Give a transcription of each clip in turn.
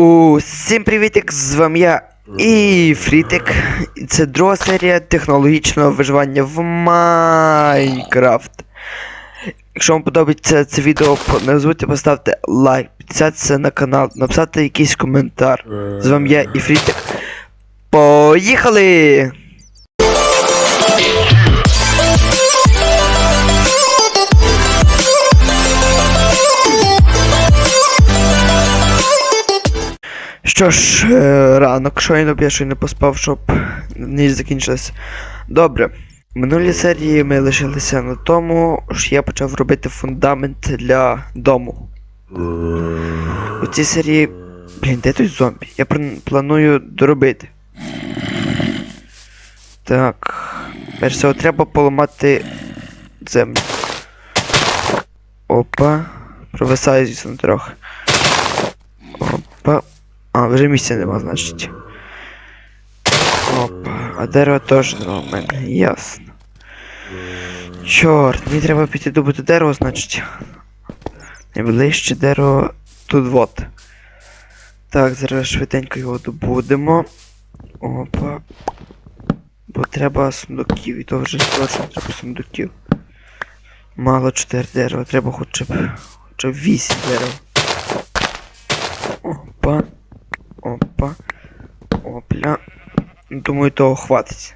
Усім привітик, з вами я і Фрітик. І Це друга серія технологічного виживання в Майнкрафт. Якщо вам подобається це відео, не забудьте поставити лайк, підписатися на канал, написати якийсь коментар. З вами я і Фрітик. Поїхали! Що ж, е, ранок щойно я щойно поспав, щоб ніч закінчилась. Добре. В минулій серії ми лишилися на тому, що я почав робити фундамент для дому. У цій серії. Блін, де той зомбі? Я планую доробити. Так. Перш всього треба поламати землю. Опа. Провисаю, звісно, трохи. Опа. А, вже місця нема, значить. Опа, а дерева теж нема в мене, ясно. Чорт, мені треба піти добути дерево, значить. Найближче дерево тут вот. Так, зараз швиденько його добудемо. Опа. Бо треба сундуків, і то вже точно треба сундуків. Мало 4 дерева, треба хоча б. Хоча б 8 дерев. Опа. Опа. Опля. Думаю, того хватить.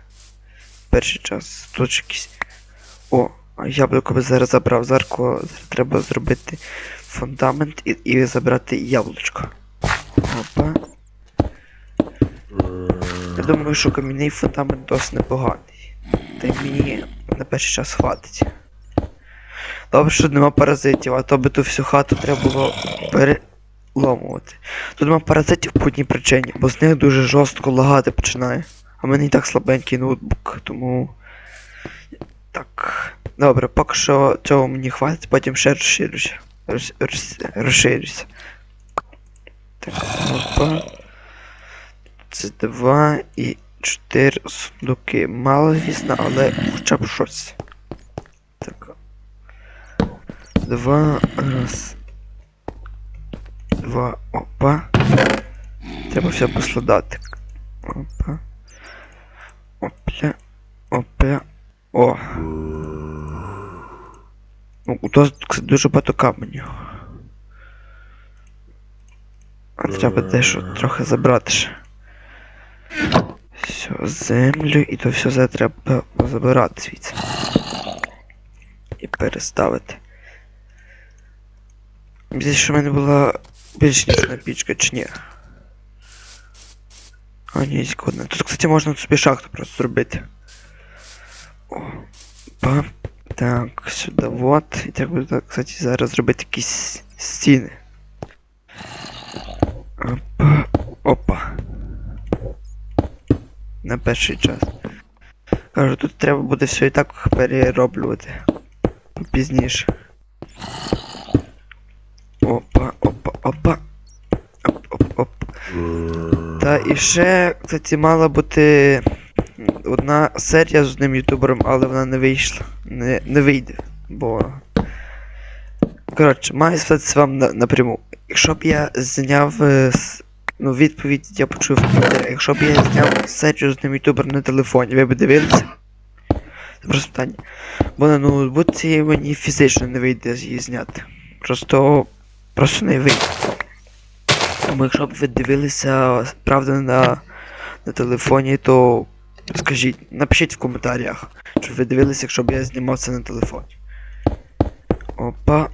Перший час. Тут ж якісь. О, яблуко би зараз забрав. Зарко треба зробити фундамент і, і забрати яблучко. Опа. Я думаю, що кам'яний фундамент досить непоганий. Та й мені на перший час хватить. Добре, що нема паразитів, а то би ту всю хату треба було переломувати. Тут нема паразитів по одній причині, бо з них дуже жорстко лагати починає. А в мене і так слабенький ноутбук, тому. Так. Добре, поки що цього мені хватить, потім ще розширюся. Роз... Роз... Розширюся. Так, опа. Це два і чотири сундуки. Мало звісно, але хоча б щось. Так. Два раз. Опа. Треба все поскладати. Опа. Опля. Опля. О. Ну, тут кстати, дуже багато каменю. А треба дещо трохи забрати ще. Все, землю і то все за треба забирати звідси. І переставити. Десь що в мене була ніжна пічка, чи ні? А, ні, згодна. Тут, кстати, можна собі шахту просто зробити. О, па. Так, сюди вот. І треба, кстати, зараз зробити якісь стіни. Опа. Опа. На перший час. Кажу, тут треба буде все і так перероблювати. Пізніше. Опа, опа, опа. Оп, оп, оп. Та і ще, кстати, мала бути одна серія з одним ютубером, але вона не вийшла. Не, не вийде. Бо. Коротше, маю сказати вам на, напряму. Якщо б я зняв. е, Ну, відповідь я почув. Якщо б я зняв серію з одним ютубером на телефоні, ви б дивилися? Це просто питання. Бо на ноутбуці мені фізично не вийде її зняти. Просто. Просто не вийде. Тому якщо б ви дивилися правда на, на телефоні, то скажіть, напишіть в коментарях, чи ви дивилися, якщо б я знімав це на телефоні. Опа.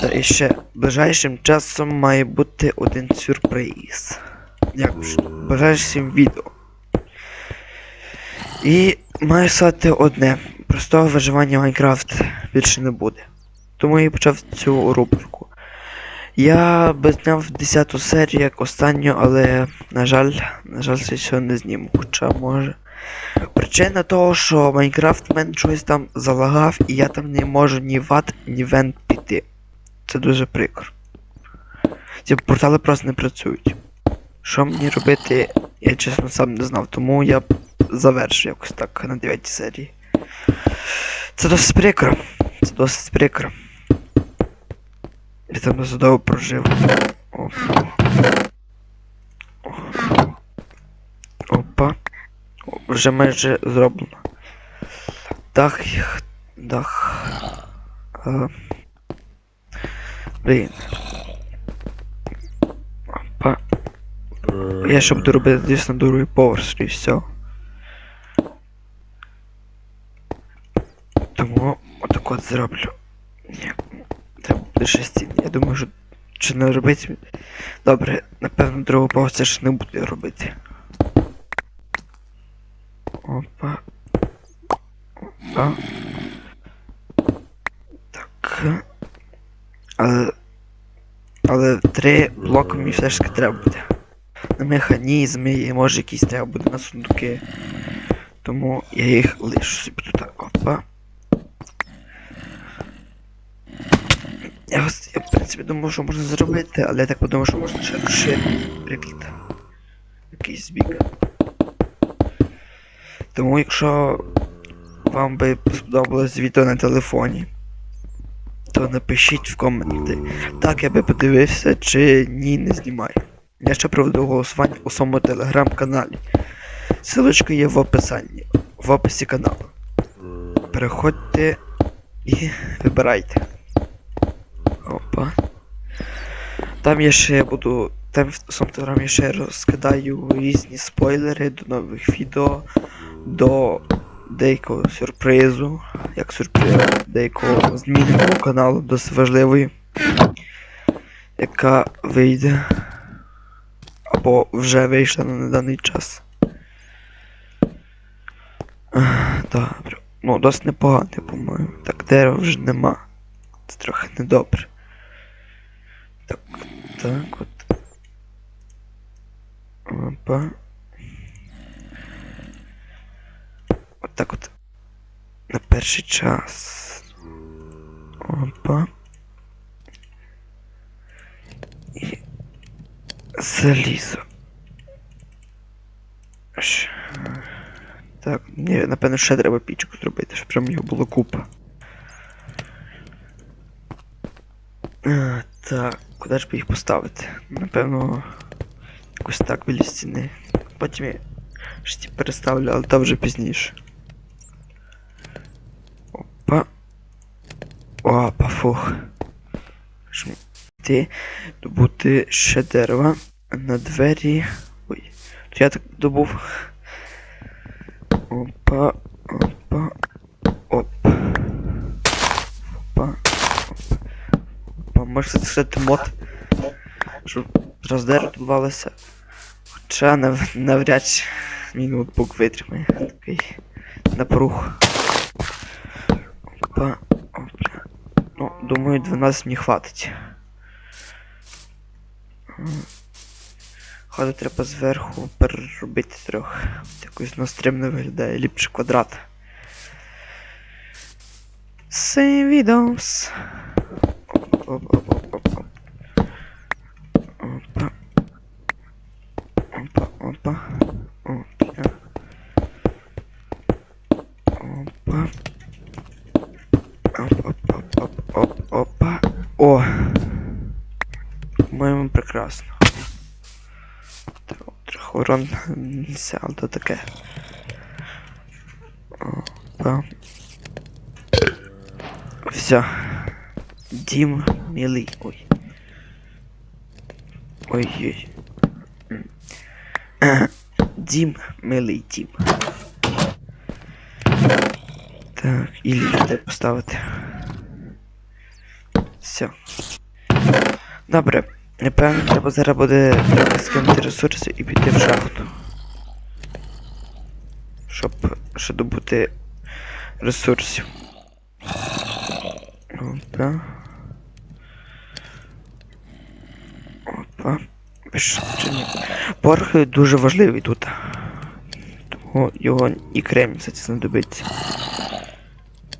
Та і ще ближайшим часом має бути один сюрприз. Як ж, ближайшим відео. І маю сказати одне. Простого виживання Майнкрафт більше не буде. Тому я почав цю рубрику. Я би зняв 10 серію як останню, але, на жаль, на жаль, це все не зніму. Хоча може. Причина того, що Майнкрафт мене щось там залагав, і я там не можу ні в ні в end піти. Це дуже прикро. Ці портали просто не працюють. Що мені робити, я чесно сам не знав, тому я завершу якось так на 9 серії. Це досить прикро. Це досить прикро. І там задав прожив. Оф. Оф. Опа. Вже майже зроблено. Дах. їх... Дах. А. Блін. Опа. Я щоб буду робити на другий поверх і все. Тому отак от зроблю. Ще стіни. Я думаю, що чи не робити. Добре, напевно, другого поверх ще не буду робити. Опа. Опа. Так. Але. Але три блоки мені все ж таки треба буде. На механізми і може якісь треба буде на сундуки. Тому я їх лишу собі тут. Опа. Я, я в принципі думав, що можна зробити, але я так подумав, що можна ще розширити приклад. Якийсь бік. Тому якщо вам би сподобалось відео на телефоні, то напишіть в коменти. Так я би подивився, чи ні, не знімаю. Я ще проведу голосування у своєму телеграм-каналі. Силочка є в описанні, в описі каналу. Переходьте і вибирайте. Опа. Там я ще буду. Там в своєму телеграмі я ще розкидаю різні спойлери до нових відео, до деякого сюрпризу, як сюрприз, деякого зміни мого каналу, досить важливої, яка вийде. Або вже вийшла на даний час. Добре. Ну, досить непогано, по-моєму. Так, дерева вже нема. Це трохи недобре. Так, так от. Опа. От так от. На перший час. Опа. І залізо. Так, ні, напевно, ще треба пічку зробити, щоб прям його було купа. А, так, куди ж би їх поставити? Напевно, якось так біля стіни. Потім я ж переставлю, але то вже пізніше. Опа. Опа, фух. Ти добути ще дерева на двері. Ой. То я так добув. Опа, опа, оп. Опа. Опа, може сказати мод. Щоб дерево. Хоча нав... навряд чи мій ноутбук витримає такий напруг. Опа, опа. Ну, думаю, 12 мені хватить. Ходу треба зверху переробити трохи. От Якось на стримно виглядає ліпше квадрат. Same videos. Оп, оп, оп, оп, оп, оп. Опа. Опа, опа. Опа. Опа. Оп, оп, оп, оп, оп, опа. О! По-моєму, прекрасно. Трохи урон несе, але то таке. Опа. Все. Дім милий. Ой. Ой-ой. Дім, милий дім. Так, і ліфт поставити. Все. Добре. Напевно, треба зараз буде скинути ресурси і піти в шахту. Щоб ще добути ресурсів. Опа. Пішов чи ні? Порох дуже важливий тут. Тому його і кремінь кстати, знадобиться.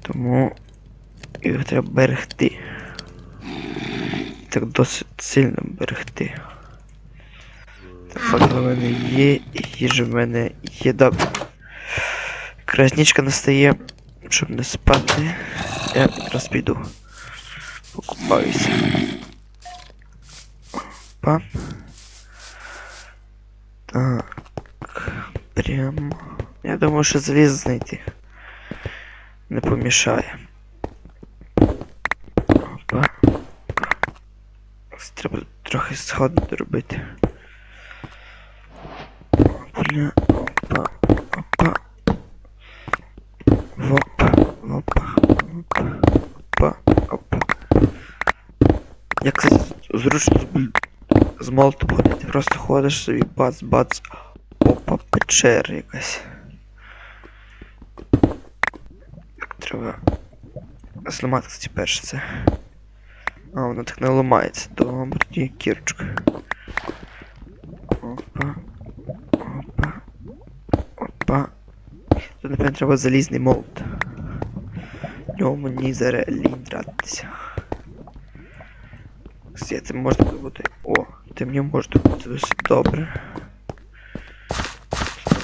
Тому його треба берегти. Так досить сильно берегти. Так, в мене є, їжа в мене є добре. Якраз настає, щоб не спати. Я якраз піду. Покупаюся. Опа. Так. Прямо. Я думаю, що заліз знайти. Не помішає. Опа. Треба трохи сходно доробити. Бля, опа, опа. Вопа, вопа, вопа, опа, опа. Як зручно молотом ходити. Просто ходиш собі, бац, бац. Опа, печера якась. Так, треба зламати кстати, перше це. А, воно так не ламається. Добре, тоді кірочка. Опа. Опа. Опа. Тут, напевно, треба залізний молот. Мені зараз лінь тратитися. Кстати, можна добути. О, ти мені можна добути досить добре.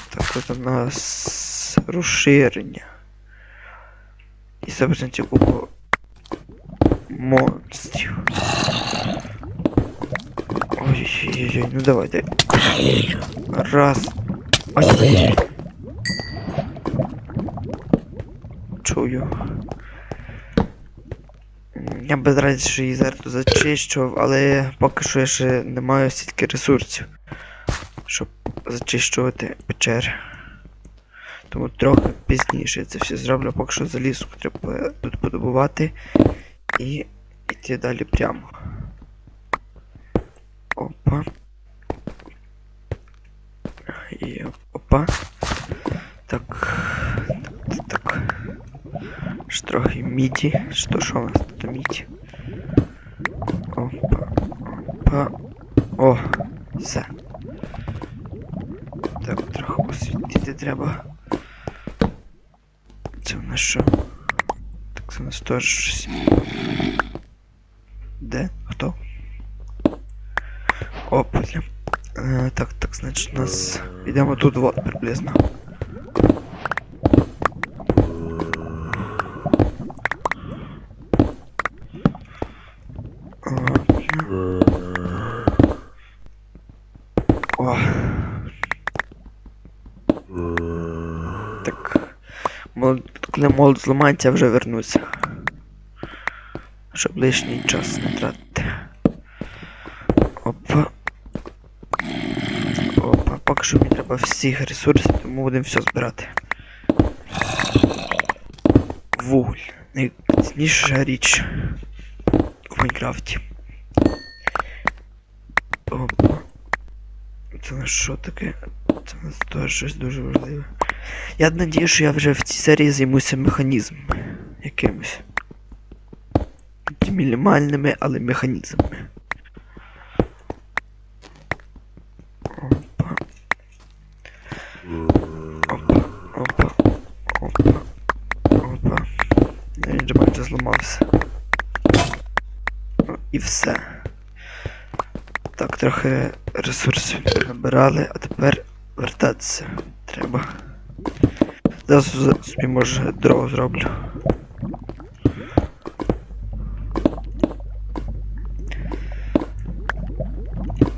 Так, тут у нас розширення. І 100% купу монстрів. Ой-ой-ой, ну давайте. Раз. Ой. Чую. Я би радий, що її зараз зачищував, але поки що я ще не маю стільки ресурсів, щоб зачищувати печери. Тому трохи пізніше я це все зроблю, поки що залізку треба тут подобувати і йти далі прямо. Опа. І опа. Так, так, так. Ж трохи міді. Що що у нас тут міді? Опа. Опа. О, все. Так, трохи посвітити треба. Це в нас що? Так це в нас теж щось. Де? Хто? О, бля. Е, так, так, значить у нас. Йдемо тут вот приблизно. А, бля. О. Так. Коли молот зламається, я вже вернуся. Щоб лишній час не тратити. Опа. Опа, поки що мені треба всіх ресурсів, тому будемо все збирати. Вуголь. Найцінніша річ у Майнкрафті. Опа. Це на що таке? Це у нас теж щось дуже важливе. Я надію, що я вже в цій серії займуся механізмом якимось. Мінімальними, але механізмами. Опа. Опа, опа, опа, опа. Він же майже зламався. Ну, і все. Так, трохи ресурсів набирали, а тепер вертатися треба. Зараз собі може дрова зроблю.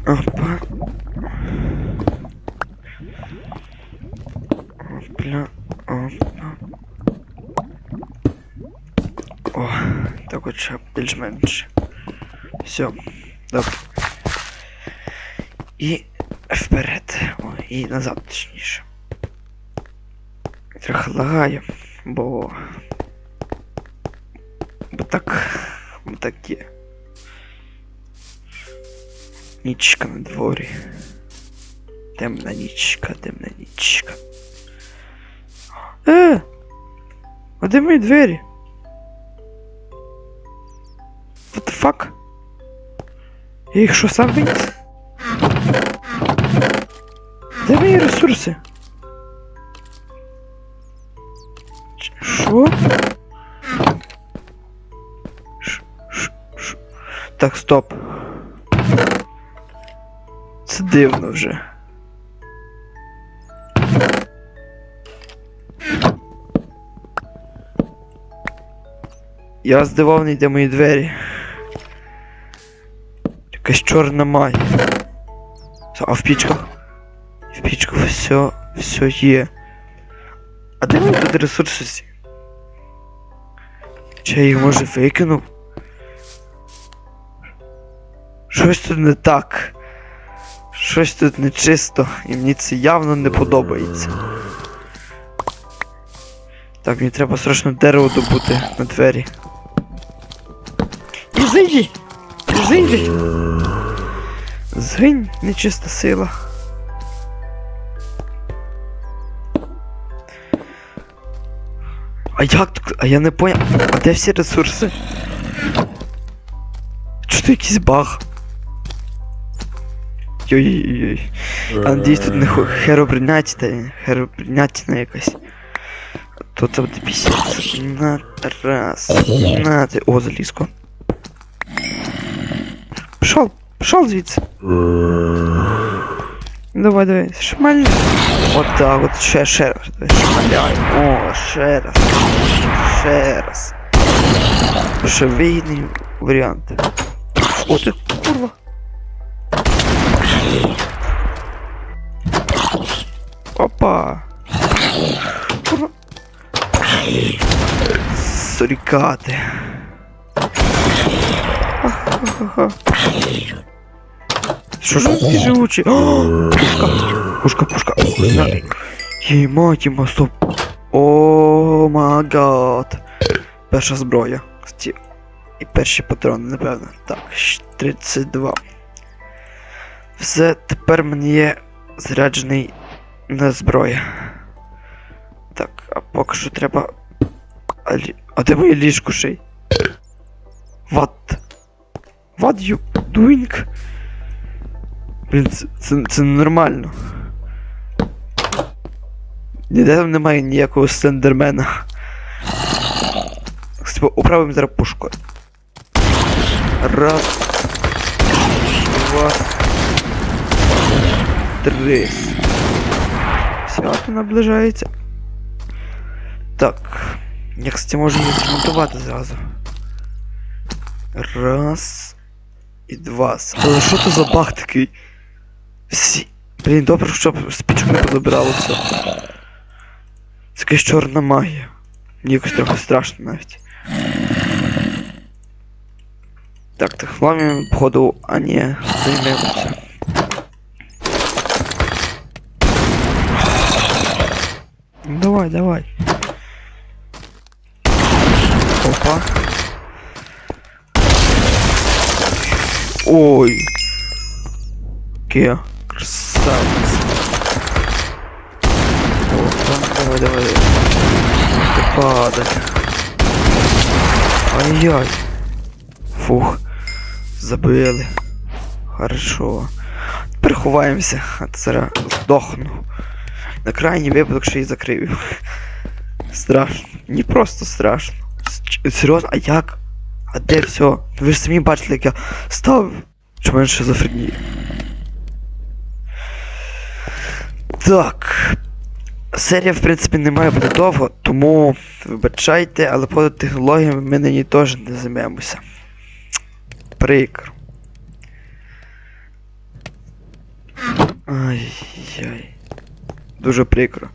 Опа. Опля. Опа. О, так хоча б більш-менш. Все, добре. І вперед. О, і назад точніше. Трохи лагаю, бо. Бо так. Бо так є. Нічка на дворі. Темна нічка, темна нічка. Е! А де мої двері? What the fuck? Я їх що сам виніс? Де мої ресурси? Що? Ш- ш- ш- Так, стоп. Це дивно вже. Я здивований, де мої двері. Якась чорна магія. А в пічках? В пічках все, все є. А де мої тут ресурси? Чи їх може викинув? Щось тут не так. Щось тут нечисто, і мені це явно не подобається. Так, мені треба срочно дерево добути на двері. І зайди! Зайди! Згинь, нечиста сила. А як так? А я не поняв. А де всі ресурси? Чи то якийсь баг? Йой-йой-йой. А надіюсь тут не херобринятіна, херобринятіна якась. То буде пісець. На раз. На ти. О, залізко. Пішов, пішов звідси. Давай, давай, шмаль. От так, от ще, ще раз. Шмаляй. О, ще раз. Ще. Ще вигідний варіант. О, ти курва. Опа. Курва. Сурікати. Ха-ха-ха. Що ж такі живучі? Пушка, пушка, пушка. На. Єма, єма, стоп. О май. Перша зброя. І перші патрони, напевно. Так, 32. Все, тепер мені є заряджений на зброя. Так, а поки що треба. А, лі- а де моє ліжко шей? What? What you doing? Блін, це, це, це ненормально. Ніде там немає ніякого слендермена. Типа, управимо зараз пушку. Раз. Два. Три. Свято наближається. Так. Я, кстати, можу її змонтувати зразу. Раз. І два. Але що це за баг такий? Всі. Блін, добре, щоб спічку не позабирало все. Це якась чорна магія. Мені якось трохи страшно навіть. Так, так, хламі, походу, а ні, займемося. Ну, Давай, давай. Опа. Ой. Ке, Красавец. Опа, давай, давай. Ты падай. Ай-яй. Фух. Забили. Хорошо. Тепер ховаємося, а то зараз здохну. На крайній випадок ще й закрию. Страшно. Не просто страшно. Серйозно, а як? А де все? Ви ж самі бачили, як я став. Чи в мене шизофренія? Так. Серія, в принципі, не має бути довго, тому вибачайте, але по технологіям ми нині теж не займемося. Прикро. Ай-яй. Дуже прикро.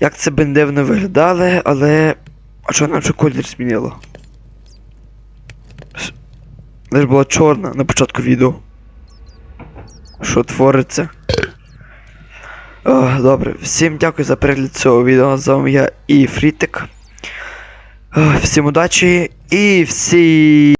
Як це би дивно виглядали, але. А чого нам ще колір змінило? Лиш була чорна на початку відео. Що твориться? Добре, всім дякую за перегляд цього відео. З вами я і Фрітик. Всім удачі і всі.